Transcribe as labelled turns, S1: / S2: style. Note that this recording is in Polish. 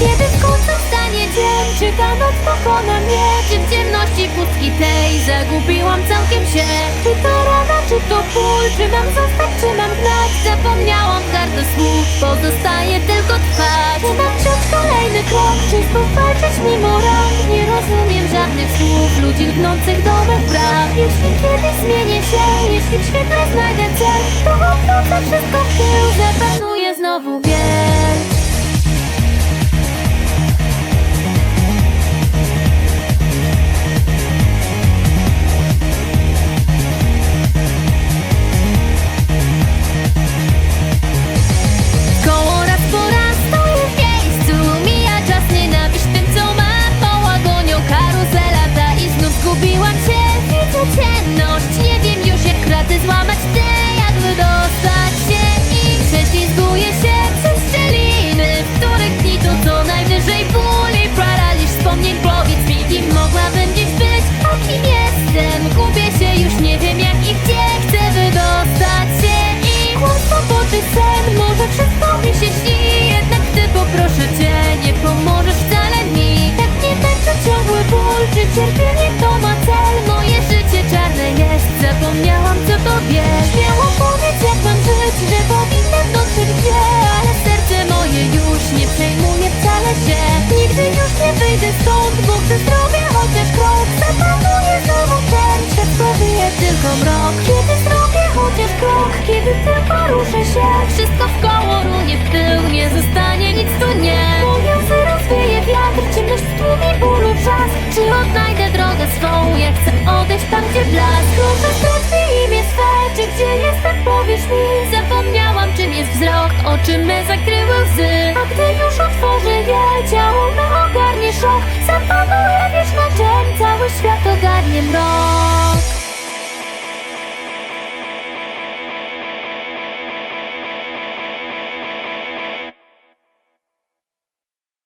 S1: Kiedy w końcu stanie dzień, czy ta noc pokona mnie. Czy w ciemności pustki tej zagubiłam całkiem się? Czy to rana, czy to ból, czy mam zostać, czy mam gnać? Zapomniałam gardę słów, pozostaje tylko trwać. Czy mam wziąć kolejny krok, czy znów walczyć mimo ran Nie rozumiem żadnych słów ludzi lgnących do mych praw Jeśli kiedyś zmienię się, jeśli w świetle znajdę cel To odwrócę wszystko w tył, zapanuję znowu wiek wyjdę stąd, bo chcę zrobię chociaż krok Zapanuję znowu ten, świat pobije tylko mrok. Kiedy zrobię chociaż krok, kiedy tylko ruszę się. Wszystko w koło runie w tył, nie zostanie nic tu nie. Moje łzy rozwieje wiatr, ciemność stłumi bólu czas Czy odnajdę drogę swą, ja chcę odejść tam gdzie blask. Proszę mi imię swe, czy gdzie jestem? Powiesz mi. Zapomniałam czym jest wzrok, oczy me zakryły łzy. A gdy już otworzę je, ciało me ogarnie szok. Zapanuję wieczna cień, cały świat ogarnie mrok